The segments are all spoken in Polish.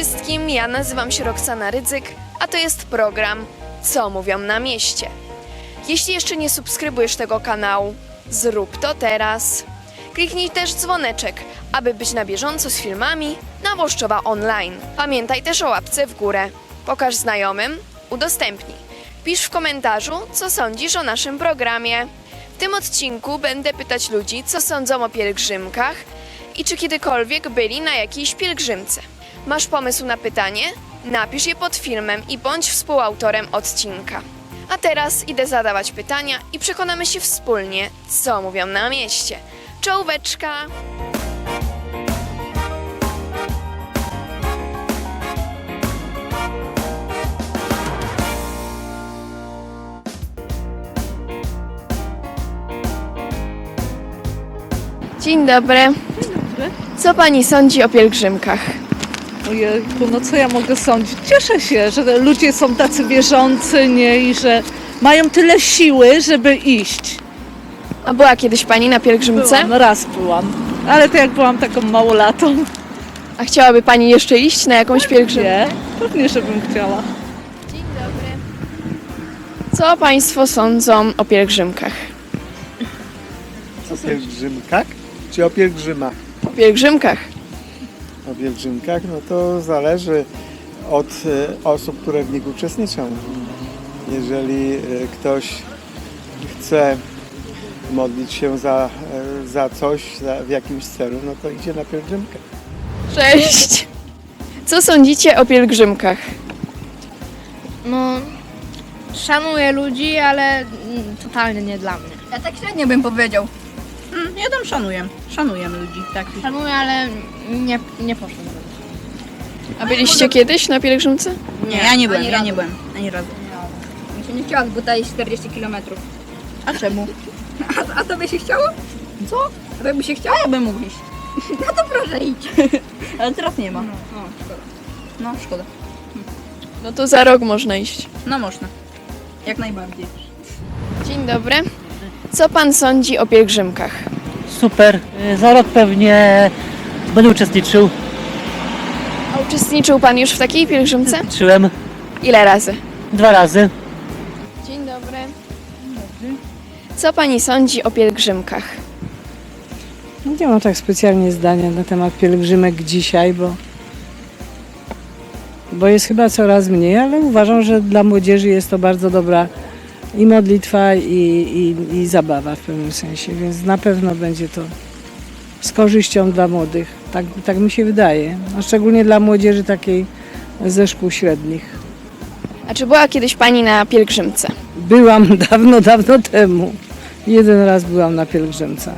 wszystkim, ja nazywam się Roxana Rydzyk, a to jest program Co mówią na mieście. Jeśli jeszcze nie subskrybujesz tego kanału, zrób to teraz. Kliknij też dzwoneczek, aby być na bieżąco z filmami na Włoszczowa Online. Pamiętaj też o łapce w górę. Pokaż znajomym, udostępnij. Pisz w komentarzu, co sądzisz o naszym programie. W tym odcinku będę pytać ludzi, co sądzą o pielgrzymkach i czy kiedykolwiek byli na jakiejś pielgrzymce. Masz pomysł na pytanie? Napisz je pod filmem i bądź współautorem odcinka. A teraz idę zadawać pytania i przekonamy się wspólnie, co mówią na mieście. Czołóweczka! Dzień dobry. Co pani sądzi o pielgrzymkach? Ojejku, no co ja mogę sądzić? Cieszę się, że ludzie są tacy wierzący, nie? I że mają tyle siły, żeby iść. A była kiedyś pani na pielgrzymce? Byłam, raz byłam. Ale to jak byłam taką małolatą, A chciałaby pani jeszcze iść na jakąś pielgrzymkę? nie? Pewnie, żebym chciała. Dzień dobry. Co państwo sądzą o pielgrzymkach? O pielgrzymkach czy o pielgrzymach? O pielgrzymkach. O pielgrzymkach, no to zależy od e, osób, które w nich uczestniczą. Jeżeli e, ktoś chce modlić się za, e, za coś, za, w jakimś celu, no to idzie na pielgrzymkę. Cześć. Co sądzicie o pielgrzymkach? No, szanuję ludzi, ale mm, totalnie nie dla mnie. Ja tak średnio bym powiedział. Mm, ja tam szanuję. Szanuję ludzi takich. Szanuję, ale nie, nie poszedłem. A byliście kiedyś na pielgrzymce? Nie, ja nie byłem, ani ja razu. nie byłem. Ani razu. Mi się nie chciało, jest 40 km. A czemu? A, a tobie się chciało? Co? A tobie by się chciało? Ja bym mógł iść. No to proszę idź. Ale teraz nie ma. No, szkoda. No, szkoda. No to za rok można iść. No można. Jak najbardziej. Dzień dobry. Co pan sądzi o pielgrzymkach? Super. Za rok pewnie będę uczestniczył. A uczestniczył pan już w takiej pielgrzymce? Uczestniczyłem Ile razy? dwa razy. Dzień dobry. Co pani sądzi o pielgrzymkach? Nie mam tak specjalnie zdania na temat pielgrzymek dzisiaj, bo, bo jest chyba coraz mniej, ale uważam, że dla młodzieży jest to bardzo dobra i modlitwa, i, i, i zabawa w pewnym sensie, więc na pewno będzie to z korzyścią dla młodych. Tak, tak mi się wydaje, a szczególnie dla młodzieży takiej ze szkół średnich. A czy była kiedyś pani na pielgrzymce? Byłam dawno, dawno temu. Jeden raz byłam na pielgrzymce.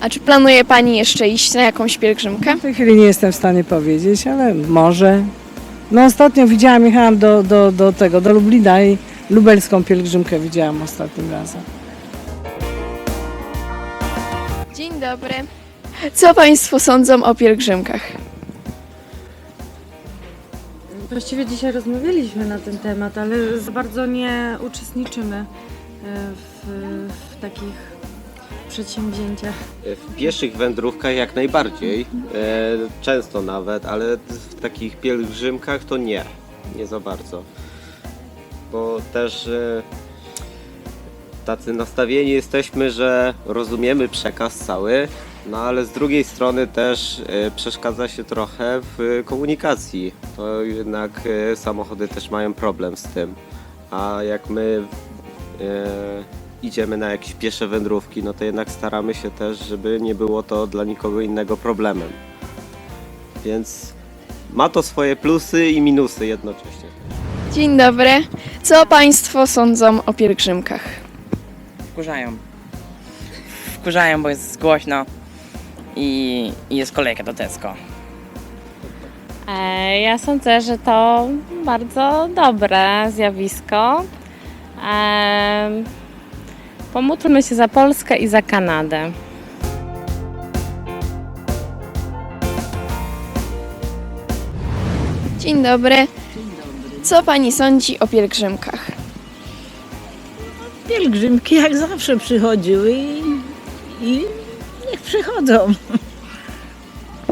A czy planuje pani jeszcze iść na jakąś pielgrzymkę? W tej chwili nie jestem w stanie powiedzieć, ale może. No ostatnio widziałam, jechałam do, do, do tego, do Lublina i lubelską pielgrzymkę widziałam ostatnim razem. Dzień dobry. Co państwo sądzą o pielgrzymkach? Właściwie dzisiaj rozmawialiśmy na ten temat, ale za bardzo nie uczestniczymy e, w, w takich przedsięwzięciach. W pieszych wędrówkach jak najbardziej, e, często nawet, ale w takich pielgrzymkach to nie, nie za bardzo. Bo też e, tacy nastawieni jesteśmy, że rozumiemy przekaz cały, no ale z drugiej strony też e, przeszkadza się trochę w komunikacji. To jednak e, samochody też mają problem z tym. A jak my idziemy na jakieś piesze wędrówki, no to jednak staramy się też, żeby nie było to dla nikogo innego problemem. Więc ma to swoje plusy i minusy jednocześnie. Dzień dobry. Co państwo sądzą o pielgrzymkach? Wkurzają. Wkurzają, bo jest głośno i, i jest kolejka do Tesco. E, Ja sądzę, że to bardzo dobre zjawisko. E, Pomódlmy się za Polskę i za Kanadę. Dzień dobry. Co pani sądzi o pielgrzymkach? Pielgrzymki jak zawsze przychodziły i, i niech przychodzą.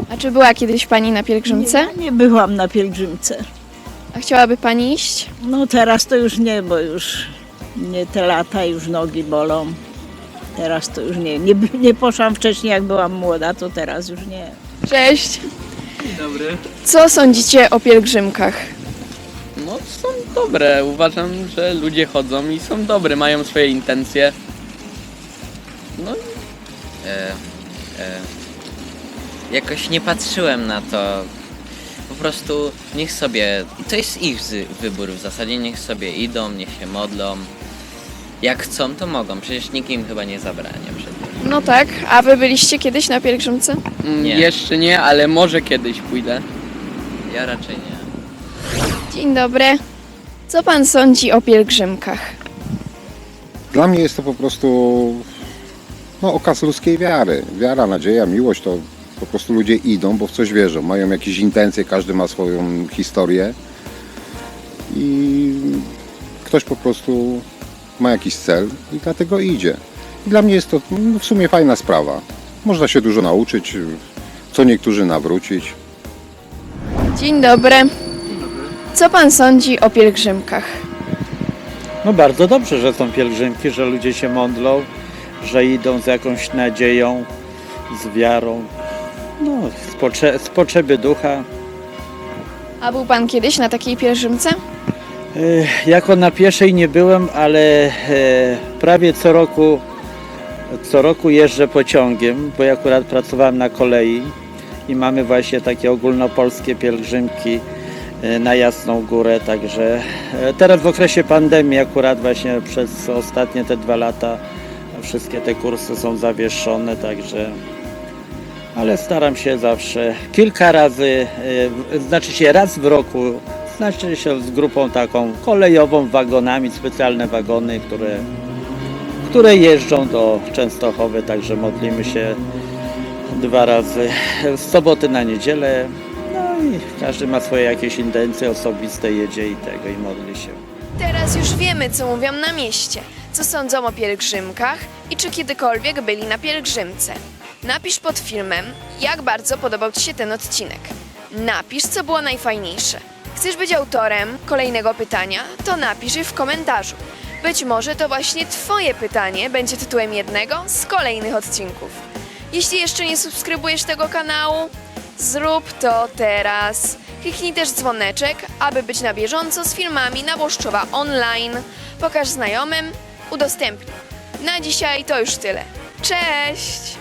A czy była kiedyś Pani na pielgrzymce? Nie byłam na pielgrzymce. A chciałaby Pani iść? No teraz to już nie, bo już nie te lata, już nogi bolą. Teraz to już nie. Nie, nie poszłam wcześniej, jak byłam młoda, to teraz już nie. Cześć! Dzień dobry. Co sądzicie o pielgrzymkach? No są dobre. Uważam, że ludzie chodzą i są dobre, mają swoje intencje. No E, e, jakoś nie patrzyłem na to. Po prostu niech sobie. To jest ich zy- wybór w zasadzie. Niech sobie idą, niech się modlą. Jak chcą, to mogą. Przecież nikt im chyba nie zabrania przecież. No tak, a Wy byliście kiedyś na pielgrzymce? mm, Nie. jeszcze nie, ale może kiedyś pójdę. Ja raczej nie. Dzień dobry. Co Pan sądzi o pielgrzymkach? Dla mnie jest to po prostu no, okaz ludzkiej wiary. Wiara, nadzieja, miłość to po prostu ludzie idą, bo w coś wierzą. Mają jakieś intencje, każdy ma swoją historię i ktoś po prostu ma jakiś cel i dlatego idzie. I dla mnie jest to no, w sumie fajna sprawa. Można się dużo nauczyć, co niektórzy nawrócić. Dzień dobry. Co Pan sądzi o pielgrzymkach? No bardzo dobrze, że są pielgrzymki, że ludzie się modlą, że idą z jakąś nadzieją, z wiarą. No, z, potrze- z potrzeby ducha. A był Pan kiedyś na takiej pielgrzymce? E, Jako na pieszej nie byłem, ale e, prawie co roku, co roku jeżdżę pociągiem, bo ja akurat pracowałem na kolei i mamy właśnie takie ogólnopolskie pielgrzymki na Jasną Górę, także e, teraz w okresie pandemii akurat właśnie przez ostatnie te dwa lata wszystkie te kursy są zawieszone, także ale staram się zawsze kilka razy, e, znaczy się raz w roku, znaczy się z grupą taką kolejową, wagonami, specjalne wagony, które, które jeżdżą do Częstochowy, także modlimy się dwa razy z soboty na niedzielę. I każdy ma swoje jakieś intencje osobiste, jedzie i tego i modli się. Teraz już wiemy, co mówią na mieście, co sądzą o pielgrzymkach i czy kiedykolwiek byli na pielgrzymce. Napisz pod filmem, jak bardzo podobał Ci się ten odcinek. Napisz, co było najfajniejsze. Chcesz być autorem kolejnego pytania? To napisz je w komentarzu. Być może to właśnie Twoje pytanie będzie tytułem jednego z kolejnych odcinków. Jeśli jeszcze nie subskrybujesz tego kanału, zrób to teraz. Kliknij też dzwoneczek, aby być na bieżąco z filmami na Włoszczowa online. Pokaż znajomym, udostępnij. Na dzisiaj to już tyle. Cześć!